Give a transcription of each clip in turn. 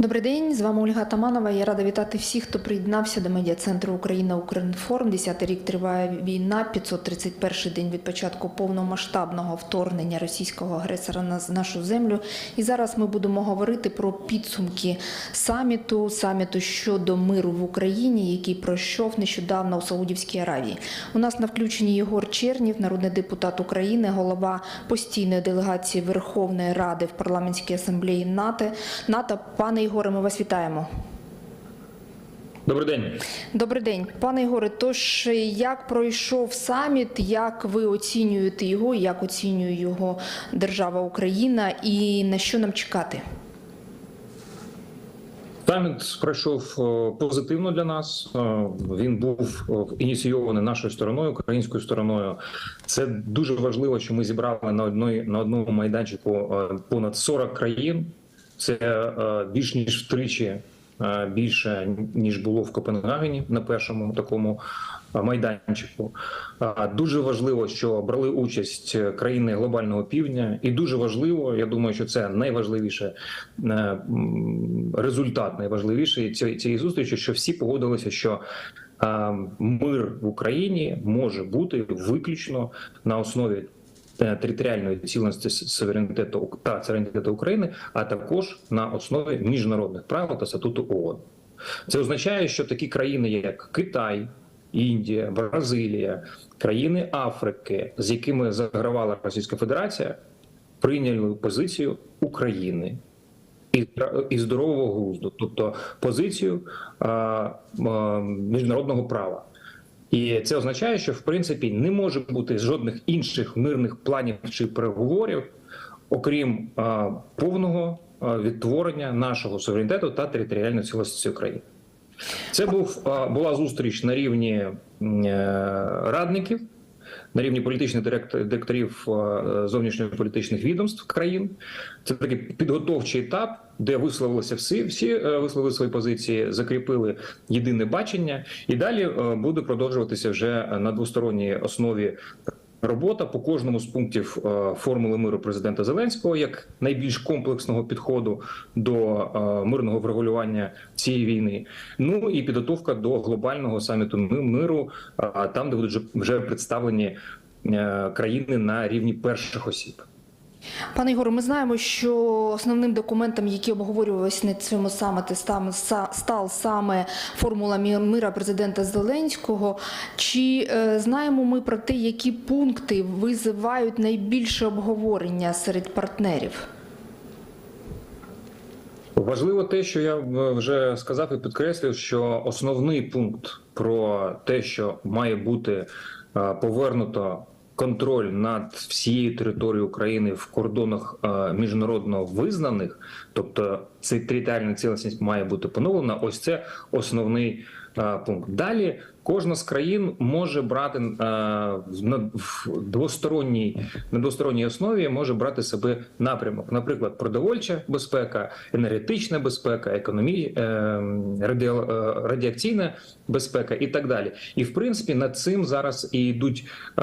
Добрий день, з вами Ольга Таманова. Я рада вітати всіх, хто приєднався до медіа-центру Україна Укрінформ. Десятий рік триває війна, 531 день від початку повномасштабного вторгнення російського агресора на нашу землю. І зараз ми будемо говорити про підсумки саміту, саміту щодо миру в Україні, який пройшов нещодавно у Саудівській Аравії. У нас на включенні Єгор Чернів, народний депутат України, голова постійної делегації Верховної Ради в парламентській асамблеї НАТО. НАТО, пане Ігоре, ми вас вітаємо. Добрий день. Добрий день, пане Ігоре. Тож як пройшов саміт, як ви оцінюєте його, як оцінює його держава Україна, і на що нам чекати? Саміт пройшов е, позитивно для нас. Е, Він був е, ініційований нашою стороною, українською стороною. Це дуже важливо, що ми зібрали на одної на одному майданчику понад 40 країн. Це е, більш ніж втричі е, більше ніж було в Копенгагені на першому такому е, майданчику. Дуже важливо, що брали участь країни глобального півдня, і дуже важливо, я думаю, що це найважливіше результат, найважливіший цієї зустрічі, що всі погодилися, що мир в Україні може бути виключно на основі територіальної цілісності суверенітету та суверенітету України, а також на основі міжнародних правил та статуту ООН. Це означає, що такі країни, як Китай, Індія, Бразилія, країни Африки, з якими загравала Російська Федерація, прийняли позицію України і, здорового глузду, тобто позицію міжнародного права. І це означає, що в принципі не може бути жодних інших мирних планів чи переговорів, окрім а, повного а, відтворення нашого суверенітету та територіальної цілісності України. Це був а, була зустріч на рівні м, е, радників, на рівні політичних директ- директорів е, зовнішньополітичних відомств країн. Це такий підготовчий етап, де висловилися всі, всі е, висловили свої позиції, закріпили єдине бачення, і далі е, буде продовжуватися вже на двосторонній основі. Робота по кожному з пунктів е, формули миру президента Зеленського як найбільш комплексного підходу до е, мирного врегулювання цієї війни. Ну і підготовка до глобального саміту миру, там, де будуть вже- представлені е, країни на рівні перших осіб. Пане Ігоре, ми знаємо, що основним документом, який обговорювалися на цьому саміті, став, саме формула мира президента Зеленського. Чи е, знаємо ми про те, які пункти визивають найбільше обговорення серед партнерів? Важливо те, що я вже сказав і підкреслив, що основний пункт про те, що має бути е, повернуто контроль над всією територією України в кордонах е, міжнародно визнаних, тобто цей територіальна цілісність має бути поновлена. Ось це основний е, пункт. Далі кожна з країн може брати е, на- двосторонній на двосторонній основі може брати себе напрямок, наприклад, продовольча безпека, енергетична безпека, економі... е, радіо... е, радіаційна безпека і так далі. І в принципі над цим зараз і йдуть е,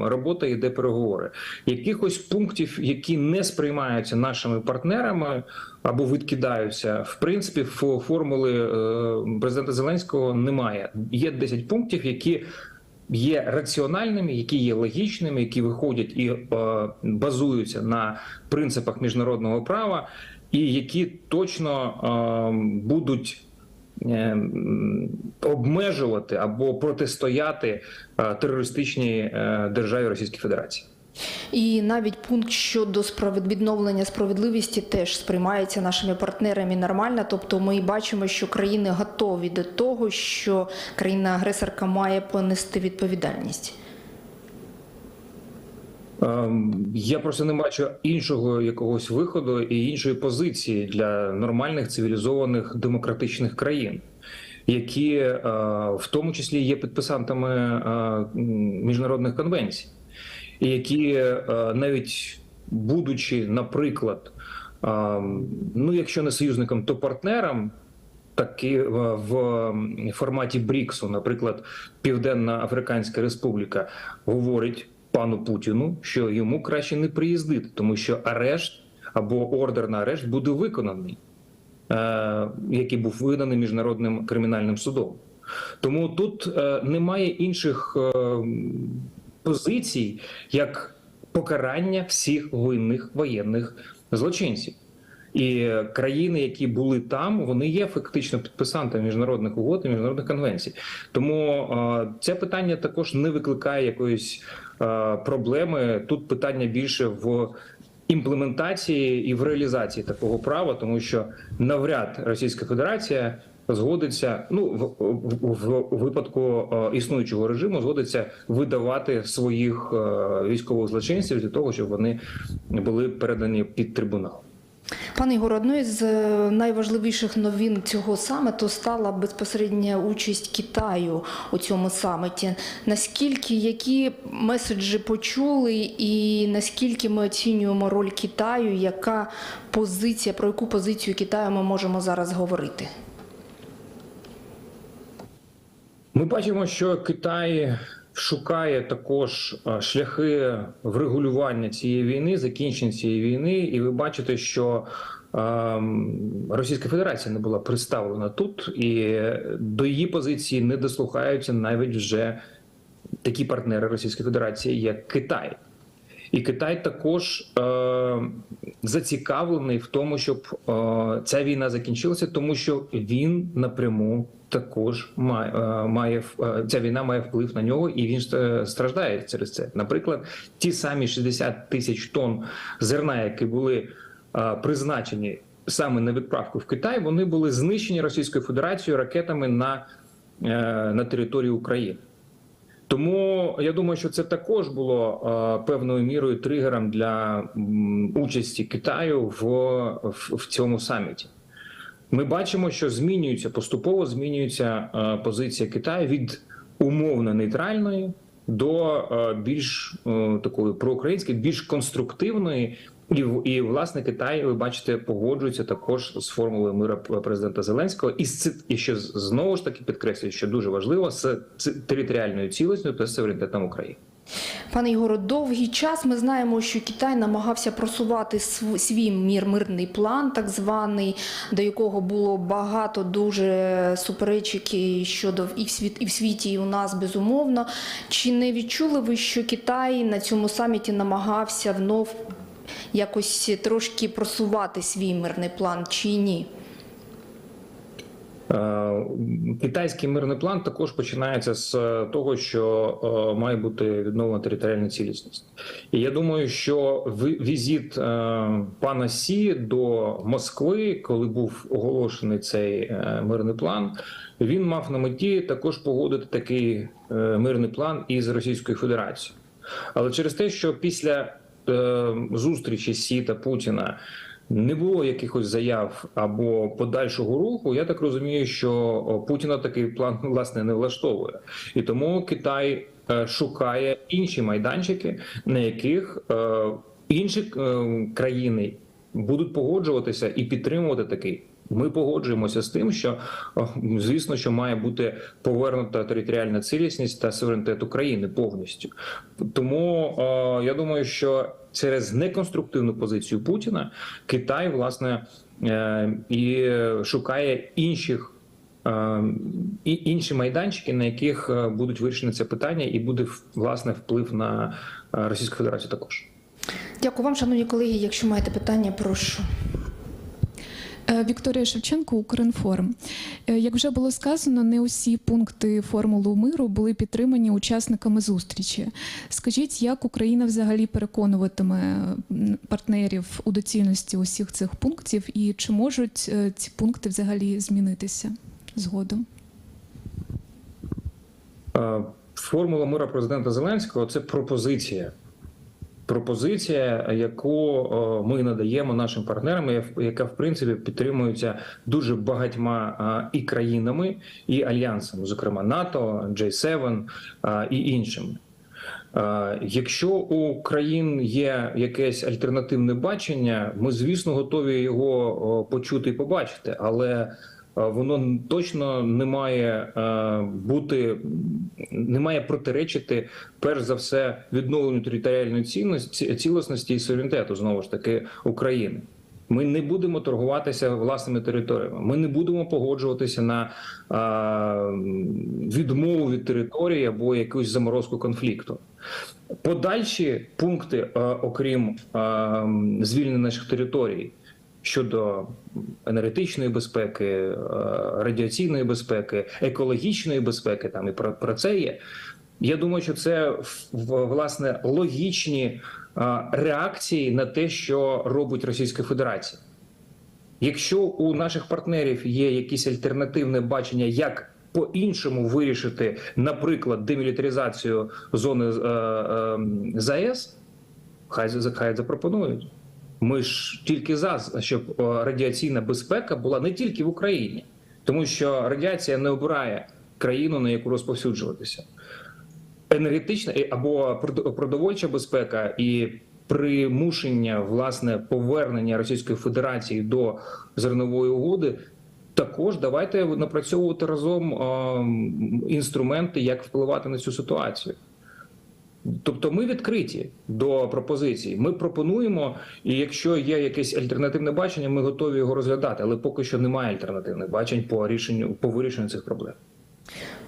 робота, йде переговори. Якихось пунктів, які не сприймаються нашими партнерами або відкидаються, в принципі, формули е, президента Зеленського немає. Є 10 пунктів, які є раціональними, які є логічними, які виходять і е, базуються на принципах міжнародного права, і які точно е, будуть. е, Обмежувати або протистояти е, терористичній е, державі Російської Федерації. І навіть пункт щодо відновлення справедливості теж сприймається нашими партнерами нормально. Тобто ми бачимо, що країни готові до того, що країна-агресорка має понести відповідальність. Ем, Я просто не бачу іншого якогось виходу і іншої позиції для нормальних цивілізованих демократичних країн, які е, в тому числі є підписантами е, міжнародних конвенцій, які е, навіть будучи, наприклад, ем, ну якщо не союзником, то партнером. Такі е, в форматі БРІКСу, наприклад, Південна Африканська Республіка говорить пану Путіну, що йому краще не приїздити, тому що арешт або ордер на арешт буде виконаний. е, який був виданий міжнародним кримінальним судом. Тому тут е, немає інших е, позицій, як покарання всіх винних воєнних злочинців. І країни, які були там, вони є фактично підписантами міжнародних угод і міжнародних конвенцій. Тому е, це питання також не викликає якоїсь е, проблеми. Тут питання більше в імплементації і в реалізації такого права, тому що навряд Російська Федерація згодиться. Ну в, в, в випадку е, існуючого режиму згодиться видавати своїх е, військових злочинців для того, щоб вони були передані під трибунал. Пане Ігоре, одною з е, найважливіших новин цього саміту стала безпосередня участь Китаю у цьому саміті. Наскільки які меседжі почули, і наскільки ми оцінюємо роль Китаю, яка позиція, про яку позицію Китаю ми можемо зараз говорити? Ми бачимо, що Китай шукає також шляхи врегулювання цієї війни, закінчення цієї війни, і ви бачите, що ем, Російська Федерація не була представлена тут, і до її позиції не дослухаються навіть вже такі партнери Російської Федерації, як Китай. І Китай також е, зацікавлений в тому, щоб е, ця війна закінчилася, тому що він напряму також має, е, має е, ця війна має вплив на нього, і він е, страждає через це. Наприклад, ті самі 60 тисяч тонн зерна, які були е, призначені саме на відправку в Китай, вони були знищені Російською Федерацією ракетами на, е, на території України. Тому я думаю, що це також було е, певною мірою тригером для участі Китаю в, в, цьому саміті. Ми бачимо, що змінюється поступово змінюється е, позиція Китаю від умовно нейтральної до е, більш такої проукраїнської, більш конструктивної. І, і власне Китай, ви бачите, погоджується також з формулою мира президента Зеленського, і з і що знову ж таки підкреслюю, що дуже важливо з територіальною цілісністю та суверенітетом України. Пане Ігоро, довгий час ми знаємо, що Китай намагався просувати св- свій мір мирний план, так званий, до якого було багато дуже суперечок щодо і в світ, і в світі, і у нас безумовно. Чи не відчули ви, що Китай на цьому саміті намагався внов якось трошки просувати свій мирний план, чи ні? Е, Китайський мирний план також починається з того, що е, має бути відновлена територіальна цілісність. І я думаю, що візит е, пана Сі до Москви, коли був оголошений цей е, мирний план, він мав на меті також погодити такий е, мирний план із Російською Федерацією. Але через те, що після е, зустрічі Сі та Путіна не було якихось заяв або подальшого руху, я так розумію, що Путіна такий план власне не влаштовує, і тому Китай е, шукає інші майданчики, на яких е, інші е, країни будуть погоджуватися і підтримувати такий. Ми погоджуємося з тим, що звісно, що має бути повернута територіальна цілісність та суверенітет України повністю. Тому е, я думаю, що через неконструктивну позицію Путіна Китай власне е, і шукає інших. е, І інші майданчики, на яких е, будуть вирішені це питання, і буде власне вплив на е, Російську Федерацію також. Дякую вам, шановні колеги. Якщо маєте питання, прошу. Е, Вікторія Шевченко, Укрінформ. Е, Як вже було сказано, не усі пункти формули миру були підтримані учасниками зустрічі. Скажіть, як Україна взагалі переконуватиме партнерів у доцільності усіх цих пунктів, і чи можуть е, ці пункти взагалі змінитися згодом? Е, Формула мира президента Зеленського це пропозиція. Пропозиція, яку е, ми надаємо нашим партнерам, яка в принципі підтримується дуже багатьма е, і країнами, і альянсами, зокрема НАТО, J7 е, і іншими. Якщо у країн є якесь альтернативне бачення, ми звісно готові його почути і побачити, але воно точно не має е, бути, не має протиречити перш за все відновленню територіальної цінності, цілісності і суверенітету знову ж таки України. Ми не будемо торгуватися власними територіями. Ми не будемо погоджуватися на а, відмову від території або якусь заморозку конфлікту. Подальші пункти, е, окрім а, звільнення наших територій щодо енергетичної безпеки, е, радіаційної безпеки, екологічної безпеки, там і про, про це є. Я думаю, що це власне логічні реакції на те, що робить Російська Федерація. Якщо у наших партнерів є якесь альтернативне бачення, як по-іншому вирішити, наприклад, демілітаризацію зони е, е, ЗАЕС, хай хай запропонують. Ми ж тільки за, щоб радіаційна безпека була не тільки в Україні, тому що радіація не обирає країну, на яку розповсюджуватися. Енергетична або продовольча безпека і примушення власне повернення Російської Федерації до зернової угоди. Також давайте напрацьовувати разом е, інструменти, як впливати на цю ситуацію. Тобто ми відкриті до пропозицій. Ми пропонуємо, і якщо є якесь альтернативне бачення, ми готові його розглядати. Але поки що немає альтернативних бачень по рішенню по вирішенню цих проблем.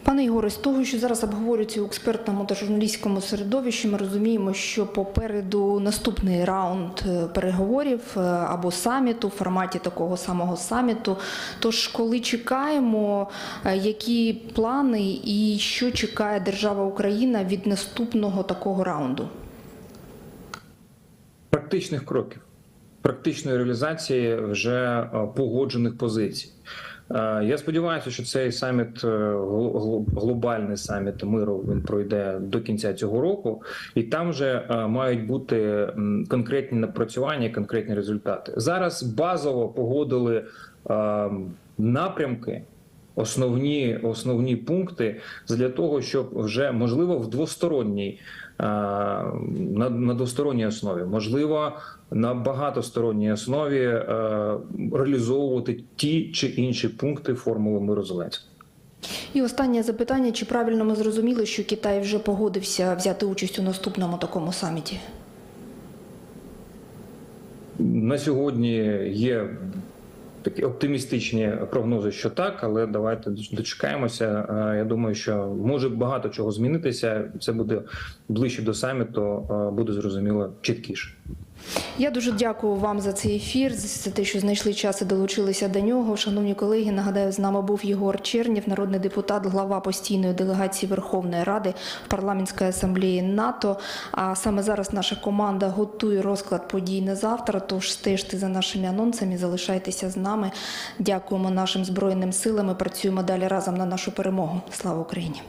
Пане Ігоре, з того, що зараз обговорюється у експертному та журналістському середовищі, ми розуміємо, що попереду наступний раунд е, переговорів е, або саміту в форматі такого самого саміту. Тож, коли чекаємо, е, які плани і що чекає держава Україна від наступного такого раунду? практичних кроків, практичної реалізації вже погоджених позицій. Е, Я сподіваюся, що цей саміт е, гл- гл- глобальний саміт миру він пройде до кінця цього року, і там вже е, мають бути конкретні напрацювання, конкретні результати. Зараз базово погодили е, напрямки. Основні основні пункти для того, щоб вже можливо в двосторонній е, на, на двосторонній основі, можливо, на багатосторонній основі е, реалізовувати ті чи інші пункти формули миру Зеленського. І останнє запитання: чи правильно ми зрозуміли, що Китай вже погодився взяти участь у наступному такому саміті? На сьогодні є такі оптимістичні прогнози, що так, але давайте дочекаємося. Е, Я думаю, що може багато чого змінитися. Це буде ближче до саміту, е, буде зрозуміло чіткіше. Я дуже дякую вам за цей ефір, за те, що знайшли час і долучилися до нього. Шановні колеги, нагадаю, з нами був Єгор Чернєв, народний депутат, глава постійної делегації Верховної Ради в парламентській асамблеї НАТО. А саме зараз наша команда готує розклад подій на завтра. Тож стежте за нашими анонсами, залишайтеся з нами. Дякуємо нашим збройним силам. і Працюємо далі разом на нашу перемогу. Слава Україні!